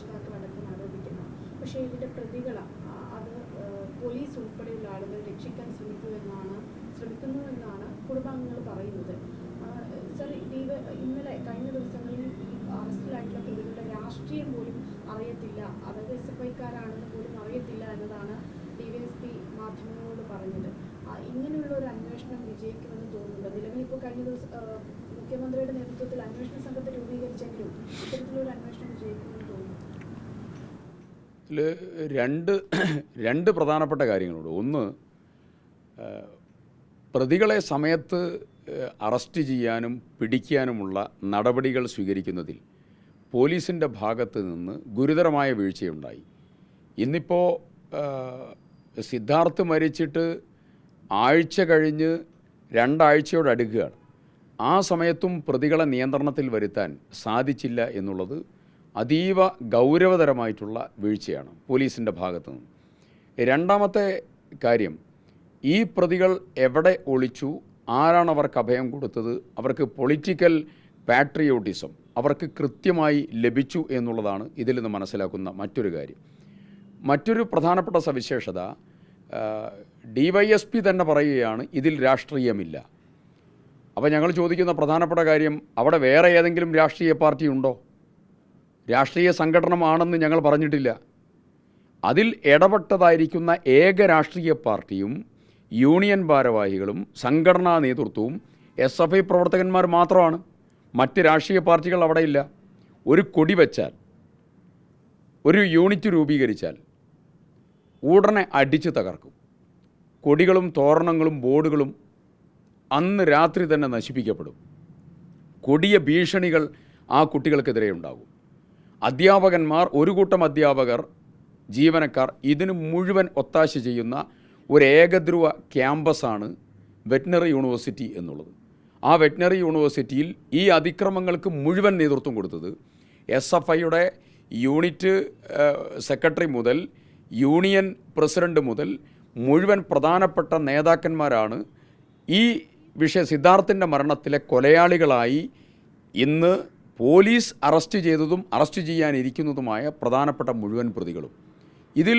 രക്ഷിതാക്കളടക്കം ആരോപിക്കുന്നു. പക്ഷേ ഇതിന്റെ പ്രതികൾ അത് പോലീസ് ഉൾപ്പെടെയുള്ള ആളുകൾ രക്ഷിക്കാൻ ശ്രമിക്കൂ എന്നാണ് കുടുംബാംഗങ്ങൾ പറയുന്നത്. സർ ദീപ ഇന്നലെ കഴിഞ്ഞ ദിവസങ്ങളിൽ ഈ അറസ്റ്റിലായിട്ടുള്ള പ്രതികളുടെ രാഷ്ട്രീയം പോലും അറിയത്തില്ല. അതായത് എസ് എഫ് ഐക്കാരാണെന്ന് പോലും അറിയത്തില്ല എന്നതാണ് ഡി വൈ എസ് പി മാധ്യമങ്ങളോട് പറഞ്ഞത്. ഇങ്ങനെയുള്ള ഒരു അന്വേഷണം വിജയിക്കുമെന്ന് തോന്നുന്നുണ്ട്. നിലവിൽ ഇപ്പോൾ കഴിഞ്ഞ ദിവസം മുഖ്യമന്ത്രിയുടെ നേതൃത്വത്തിൽ അന്വേഷണ സംഘത്തെ രൂപീകരിച്ചെങ്കിലും ഇത്തരത്തിലൊരു അന്വേഷണം വിജയിക്കുമെന്ന് തോന്നുന്നു ഇതിൽ രണ്ട് രണ്ട് പ്രധാനപ്പെട്ട കാര്യങ്ങളുണ്ട്. ഒന്ന് പ്രതികളെ സമയത്ത് അറസ്റ്റ് ചെയ്യാനും പിടിക്കാനുമുള്ള നടപടികൾ സ്വീകരിക്കുന്നതിൽ പോലീസിന്റെ ഭാഗത്ത് നിന്ന് ഗുരുതരമായ വീഴ്ചയുണ്ടായി. ഇന്നിപ്പോൾ സിദ്ധാർത്ഥ് മരിച്ചിട്ട് ആഴ്ച കഴിഞ്ഞ് രണ്ടാഴ്ചയോടടുക്കുകയാണ് ആ സമയത്തും പ്രതികളെ നിയന്ത്രണത്തിൽ വരുത്താൻ സാധിച്ചില്ല എന്നുള്ളത് അതീവ ഗൗരവതരമായിട്ടുള്ള വീഴ്ചയാണ് പോലീസിന്റെ ഭാഗത്തു നിന്ന്. രണ്ടാമത്തെ കാര്യം ഈ പ്രതികൾ എവിടെ ഒളിച്ചു? ആരാണ് അവർക്ക് അഭയം കൊടുത്തത്? അവർക്ക് പൊളിറ്റിക്കൽ പാട്രിയോട്ടിസം അവർക്ക് കൃത്യമായി ലഭിച്ചു എന്നുള്ളതാണ് ഇതിൽ നിന്ന് മനസ്സിലാക്കുന്ന മറ്റൊരു കാര്യം. മറ്റൊരു പ്രധാനപ്പെട്ട സവിശേഷത ഡി വൈ എസ് പി തന്നെ പറയുകയാണ് ഇതിൽ രാഷ്ട്രീയമില്ല. അപ്പോൾ ഞങ്ങൾ ചോദിക്കുന്ന പ്രധാനപ്പെട്ട കാര്യം അവിടെ വേറെ ഏതെങ്കിലും രാഷ്ട്രീയ പാർട്ടി ഉണ്ടോ? രാഷ്ട്രീയ സംഘടനമാണെന്ന് ഞങ്ങൾ പറഞ്ഞിട്ടില്ല. അതിൽ ഇടപെട്ടതായിരിക്കുന്ന ഏക രാഷ്ട്രീയ പാർട്ടിയും യൂണിയൻ ഭാരവാഹികളും സംഘടനാ നേതൃത്വവും എസ് എഫ് ഐ പ്രവർത്തകന്മാർ മാത്രമാണ്. മറ്റ് രാഷ്ട്രീയ പാർട്ടികൾ അവിടെയില്ല ഒരു കൊടി വച്ചാൽ ഒരു യൂണിറ്റ് രൂപീകരിച്ചാൽ ഉടനെ അടിച്ച് തകർക്കും. കൊടികളും തോരണങ്ങളും ബോർഡുകളും അന്ന് രാത്രി തന്നെ നശിപ്പിക്കപ്പെടും. കൊടിയ ഭീഷണികൾ ആ കുട്ടികൾക്കെതിരെ ഉണ്ടാകും. അധ്യാപകന്മാർ ഒരു കൂട്ടം അധ്യാപകർ ജീവനക്കാർ ഇതിന് മുഴുവൻ ഒത്താശ ചെയ്യുന്ന ഒരു ഏകധ്രുവ ക്യാമ്പസാണ് വെറ്റിനറി യൂണിവേഴ്സിറ്റി എന്നുള്ളത്. ആ വെറ്റിനറി യൂണിവേഴ്സിറ്റിയിൽ ഈ അതിക്രമങ്ങൾക്ക് മുഴുവൻ നേതൃത്വം കൊടുത്തത് എസ് എഫ് ഐയുടെ യൂണിറ്റ് സെക്രട്ടറി മുതൽ യൂണിയൻ പ്രസിഡന്റ് മുതൽ മുഴുവൻ പ്രധാനപ്പെട്ട നേതാക്കന്മാരാണ് ഈ വിഷയ സിദ്ധാർത്ഥിന്റെ മരണത്തിലെ കൊലയാളികളായി ഇന്ന് പോലീസ് അറസ്റ്റ് ചെയ്തതും അറസ്റ്റ് ചെയ്യാനിരിക്കുന്നതുമായ പ്രധാനപ്പെട്ട മുഴുവൻ പ്രതികളും. ഇതിൽ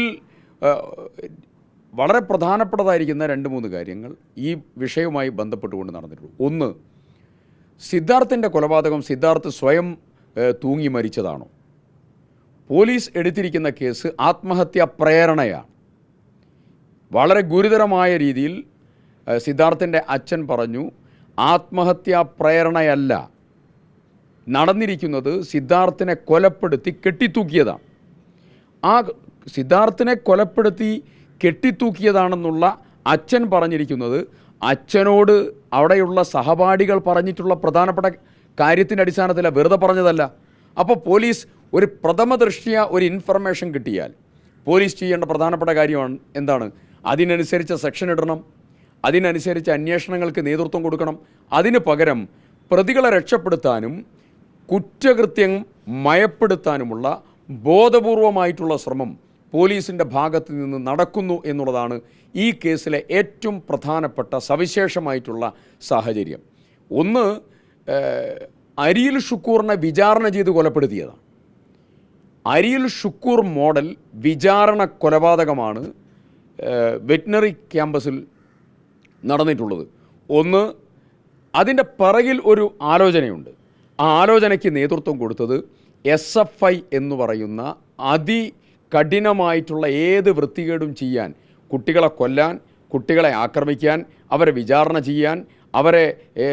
വളരെ പ്രധാനപ്പെട്ടതായിരിക്കുന്ന രണ്ട് മൂന്ന് കാര്യങ്ങൾ ഈ വിഷയവുമായി ബന്ധപ്പെട്ടുകൊണ്ട് നടന്നിട്ടുള്ളൂ ഒന്ന് സിദ്ധാർത്ഥിന്റെ കൊലപാതകം സിദ്ധാർത്ഥ് സ്വയം തൂങ്ങി മരിച്ചതാണോ? പോലീസ് എടുത്തിരിക്കുന്ന കേസ് ആത്മഹത്യാ പ്രേരണയാണ്. വളരെ ഗുരുതരമായ രീതിയിൽ സിദ്ധാർത്ഥിന്റെ അച്ഛൻ പറഞ്ഞു ആത്മഹത്യാ പ്രേരണയല്ല. നടന്നിരിക്കുന്നത് സിദ്ധാർത്ഥനെ കൊലപ്പെടുത്തി കെട്ടിത്തൂക്കിയതാണ്. ആ സിദ്ധാർത്ഥനെ കൊലപ്പെടുത്തി കെട്ടിത്തൂക്കിയതാണെന്നുള്ള അച്ഛൻ പറഞ്ഞിരിക്കുന്നത് അച്ഛനോട് അവിടെയുള്ള സഹപാഠികൾ പറഞ്ഞിട്ടുള്ള പ്രധാനപ്പെട്ട കാര്യത്തിന്റെ അടിസ്ഥാനത്തിൽ വെറുതെ പറഞ്ഞതല്ല. അപ്പോൾ പോലീസ് ഒരു പ്രഥമ ദൃഷ്ടിയ ഒരു ഇൻഫർമേഷൻ കിട്ടിയാൽ പോലീസ് ചെയ്യേണ്ട പ്രധാനപ്പെട്ട കാര്യമാണ് എന്താണ്? അതിനനുസരിച്ച് സെക്ഷൻ ഇടണം അതിനനുസരിച്ച് അന്വേഷണങ്ങൾക്ക് നേതൃത്വം കൊടുക്കണം അതിന് പകരം പ്രതികളെ രക്ഷപ്പെടുത്താനും കുറ്റകൃത്യം മയപ്പെടുത്താനുമുള്ള ബോധപൂർവമായിട്ടുള്ള ശ്രമം പോലീസിന്റെ ഭാഗത്ത് നിന്ന് നടക്കുന്നു എന്നുള്ളതാണ് ഈ കേസിലെ ഏറ്റവും പ്രധാനപ്പെട്ട സവിശേഷമായിട്ടുള്ള സാഹചര്യം. ഒന്ന് അരിയിൽ ഷുക്കൂറിനെ വിചാരണ ചെയ്ത് കൊലപ്പെടുത്തിയതാണ്. അരിയിൽ ഷുക്കൂർ മോഡൽ വിചാരണ കൊലപാതകമാണ് വെറ്റിനറി ക്യാമ്പസിൽ നടന്നിട്ടുള്ളത്. ഒന്ന് അതിന്റെ പിറകിൽ ഒരു ആലോചനയുണ്ട്. ആലോചനയ്ക്ക് നേതൃത്വം കൊടുത്തത് എസ് എഫ് ഐ എന്ന് പറയുന്ന അതികഠിനമായിട്ടുള്ള ഏത് വൃത്തികേടും ചെയ്യാൻ കുട്ടികളെ കൊല്ലാൻ കുട്ടികളെ ആക്രമിക്കാൻ അവരെ വിചാരണ ചെയ്യാൻ അവരെ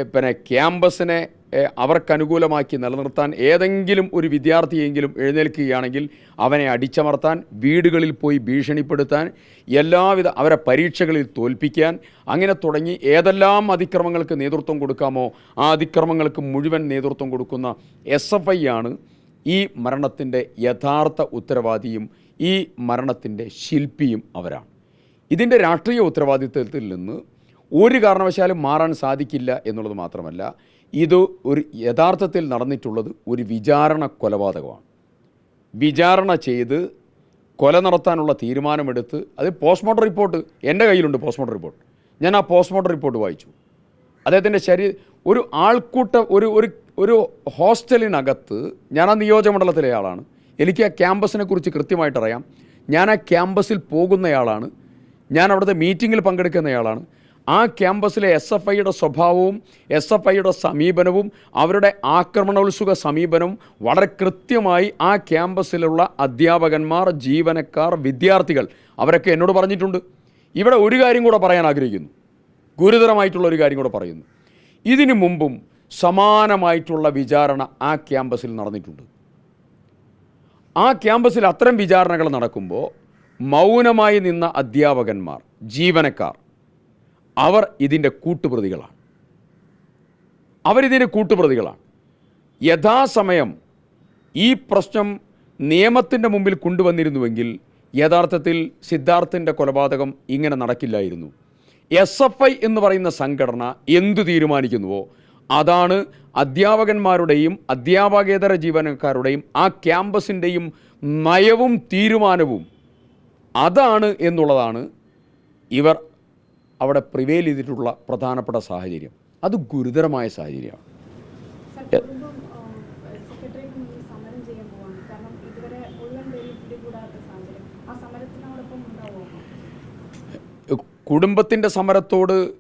പിന്നെ ക്യാമ്പസിനെ അവർക്കനുകൂലമാക്കി നിലനിർത്താൻ ഏതെങ്കിലും ഒരു വിദ്യാർത്ഥിയെങ്കിലും എഴുന്നേൽക്കുകയാണെങ്കിൽ അവനെ അടിച്ചമർത്താൻ വീടുകളിൽ പോയി ഭീഷണിപ്പെടുത്താൻ എല്ലാവിധ അവരെ പരീക്ഷകളിൽ തോൽപ്പിക്കാൻ അങ്ങനെ തുടങ്ങി ഏതെല്ലാം അതിക്രമങ്ങൾക്ക് നേതൃത്വം കൊടുക്കാമോ ആ അതിക്രമങ്ങൾക്ക് മുഴുവൻ നേതൃത്വം കൊടുക്കുന്ന എസ് എഫ് ഐ ആണ് ഈ മരണത്തിന്റെ യഥാർത്ഥ ഉത്തരവാദിയും ഈ മരണത്തിന്റെ ശില്പിയും അവരാണ്. ഇതിന്റെ രാഷ്ട്രീയ ഉത്തരവാദിത്വത്തിൽ നിന്ന് ഒരു കാരണവശാലും മാറാൻ സാധിക്കില്ല എന്നുള്ളത് മാത്രമല്ല ഇത് ഒരു യഥാർത്ഥത്തിൽ നടന്നിട്ടുള്ളത് ഒരു വിചാരണ കൊലപാതകമാണ്. വിചാരണ ചെയ്ത് കൊല നടത്താനുള്ള തീരുമാനമെടുത്ത് അത് പോസ്റ്റ്മോർട്ടം റിപ്പോർട്ട്. എന്റെ കയ്യിലുണ്ട് പോസ്റ്റ്മോർട്ടം റിപ്പോർട്ട്. ഞാൻ ആ പോസ്റ്റ്മോർട്ടം റിപ്പോർട്ട് വായിച്ചു. അദ്ദേഹത്തിന്റെ ശരീരം ഒരു ആൾക്കൂട്ട ഒരു ഒരു ഒരു ഹോസ്റ്റലിനകത്ത് ഞാൻ ആ നിയോജകമണ്ഡലത്തിലെ ആളാണ്. എനിക്ക് ആ ക്യാമ്പസിനെ കുറിച്ച് കൃത്യമായിട്ടറിയാം. ഞാൻ ആ ക്യാമ്പസിൽ പോകുന്നയാളാണ്. ഞാൻ അവിടുത്തെ മീറ്റിങ്ങിൽ പങ്കെടുക്കുന്നയാളാണ്. ആ ക്യാമ്പസിലെ എസ് എഫ് ഐയുടെ സ്വഭാവവും എസ് എഫ് ഐയുടെ സമീപനവും അവരുടെ ആക്രമണോത്സുക സമീപനവും വളരെ കൃത്യമായി ആ ക്യാമ്പസിലുള്ള അധ്യാപകന്മാർ ജീവനക്കാർ വിദ്യാർത്ഥികൾ അവരൊക്കെ എന്നോട് പറഞ്ഞിട്ടുണ്ട്. ഇവിടെ ഒരു കാര്യം കൂടെ പറയാൻ ആഗ്രഹിക്കുന്നു. ഗുരുതരമായിട്ടുള്ള ഒരു കാര്യം കൂടെ പറയുന്നു. ഇതിനു മുമ്പും സമാനമായിട്ടുള്ള വിചാരണ ആ ക്യാമ്പസിൽ നടന്നിട്ടുണ്ട്. ആ ക്യാമ്പസിൽ അത്തരം വിചാരണകൾ നടക്കുമ്പോൾ മൗനമായി നിന്ന അധ്യാപകന്മാർ ജീവനക്കാർ അവർ ഇതിന്റെ കൂട്ടുപ്രതികളാണ്. അവരിതിന്റെ കൂട്ടുപ്രതികളാണ്. യഥാസമയം ഈ പ്രശ്നം നിയമത്തിന്റെ മുമ്പിൽ കൊണ്ടുവന്നിരുന്നുവെങ്കിൽ യഥാർത്ഥത്തിൽ സിദ്ധാർത്ഥിന്റെ കൊലപാതകം ഇങ്ങനെ നടക്കില്ലായിരുന്നു. എസ് എഫ് ഐ എന്ന് പറയുന്ന സംഘടന എന്തു തീരുമാനിക്കുന്നുവോ അതാണ് അധ്യാപകന്മാരുടെയും അധ്യാപകേതര ജീവനക്കാരുടെയും ആ ക്യാമ്പസിന്റെയും നയവും തീരുമാനവും. അതാണ് എന്നുള്ളതാണ് ഇവർ അവിടെ പ്രിവെയിൽ ചെയ്തിട്ടുള്ള പ്രധാനപ്പെട്ട സാഹചര്യം. അത് ഗുരുതരമായ സാഹചര്യമാണ്. കുടുംബത്തിന്റെ സമരത്തോട്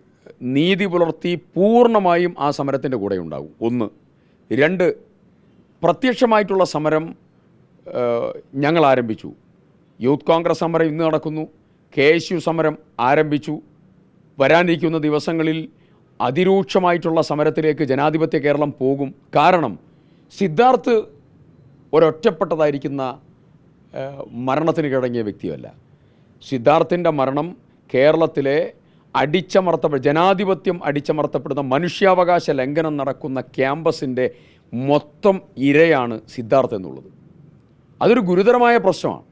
നീതി പുലർത്തി പൂർണമായും ആ സമരത്തിന്റെ കൂടെ ഉണ്ടാകും. ഒന്ന്. രണ്ട് പ്രത്യക്ഷമായിട്ടുള്ള സമരം ഞങ്ങൾ ആരംഭിച്ചു. യൂത്ത് കോൺഗ്രസ് സമരം ഇന്ന് നടക്കുന്നു. കെ എസ് യു സമരം ആരംഭിച്ചു. വരാനിരിക്കുന്ന ദിവസങ്ങളിൽ അതിരൂക്ഷമായിട്ടുള്ള സമരത്തിലേക്ക് ജനാധിപത്യ കേരളം പോകും. കാരണം സിദ്ധാർത്ഥ് ഒരൊറ്റപ്പെട്ടതായിരിക്കുന്ന മരണത്തിന് കിടങ്ങിയ വ്യക്തിയല്ല. സിദ്ധാർത്ഥിന്റെ മരണം കേരളത്തിലെ അടിച്ചമർത്തപ്പെ ജനാധിപത്യം അടിച്ചമർത്തപ്പെടുന്ന മനുഷ്യാവകാശ ലംഘനം നടക്കുന്ന ക്യാമ്പസിന്റെ മൊത്തം ഇരയാണ് സിദ്ധാർത്ഥ് എന്നുള്ളത്. അതൊരു ഗുരുതരമായ പ്രശ്നമാണ്.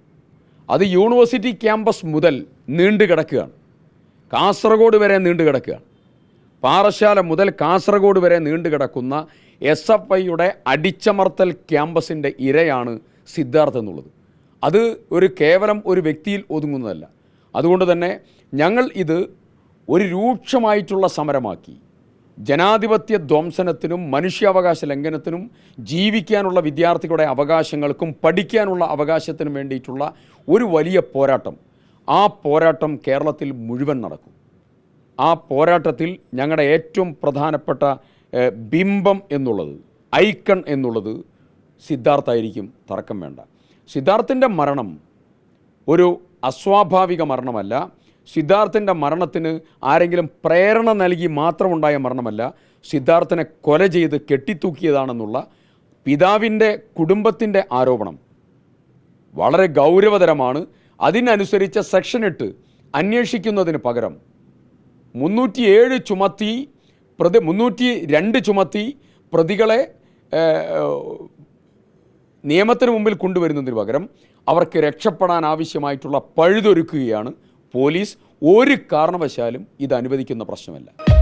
അത് യൂണിവേഴ്സിറ്റി ക്യാമ്പസ് മുതൽ നീണ്ടു കിടക്കുകയാണ് കാസർഗോഡ് വരെ നീണ്ടു കിടക്കുകയാണ് പാറശാല മുതൽ കാസർഗോഡ് വരെ നീണ്ടു കിടക്കുന്ന എസ് എഫ് ഐയുടെ അടിച്ചമർത്തൽ ക്യാമ്പസിന്റെ ഇരയാണ് സിദ്ധാർത്ഥ് എന്നുള്ളത്. അത് ഒരു കേവലം ഒരു വ്യക്തിയിൽ ഒതുങ്ങുന്നതല്ല. അതുകൊണ്ട് തന്നെ ഞങ്ങൾ ഇത് ഒരു രൂക്ഷമായിട്ടുള്ള സമരമാക്കി. ജനാധിപത്യ ധ്വംസനത്തിനും മനുഷ്യാവകാശ ലംഘനത്തിനും ജീവിക്കാനുള്ള വിദ്യാർത്ഥികളുടെ അവകാശങ്ങൾക്കും പഠിക്കാനുള്ള അവകാശത്തിനും വേണ്ടിയിട്ടുള്ള ഒരു വലിയ പോരാട്ടം. ആ പോരാട്ടം കേരളത്തിൽ മുഴുവൻ നടക്കും. ആ പോരാട്ടത്തിൽ ഞങ്ങളുടെ ഏറ്റവും പ്രധാനപ്പെട്ട ബിംബം എന്നുള്ളത് ഐക്കൺ എന്നുള്ളത് സിദ്ധാർത്ഥായിരിക്കും തർക്കം വേണ്ട. സിദ്ധാർത്ഥിന്റെ മരണം ഒരു അസ്വാഭാവിക മരണമല്ല. സിദ്ധാർത്ഥിന്റെ മരണത്തിന് ആരെങ്കിലും പ്രേരണ നൽകി മാത്രമുണ്ടായ മരണമല്ല. സിദ്ധാർത്ഥനെ കൊല ചെയ്ത് കെട്ടിത്തൂക്കിയതാണെന്നുള്ള പിതാവിന്റെ കുടുംബത്തിന്റെ ആരോപണം വളരെ ഗൗരവതരമാണ്. അതിനനുസരിച്ച സെക്ഷൻ എട്ട് അന്വേഷിക്കുന്നതിന് പകരം മുന്നൂറ്റിയേഴ് ചുമത്തി പ്രതി മുന്നൂറ്റി രണ്ട് ചുമത്തി പ്രതികളെ നിയമത്തിന് മുമ്പിൽ കൊണ്ടുവരുന്നതിന് പകരം അവർക്ക് രക്ഷപ്പെടാൻ ആവശ്യമായിട്ടുള്ള പഴുതൊരുക്കുകയാണ് പോലീസ്. ഒരു കാരണവശാലും ഇത് അനുവദിക്കുന്ന പ്രശ്നമല്ല.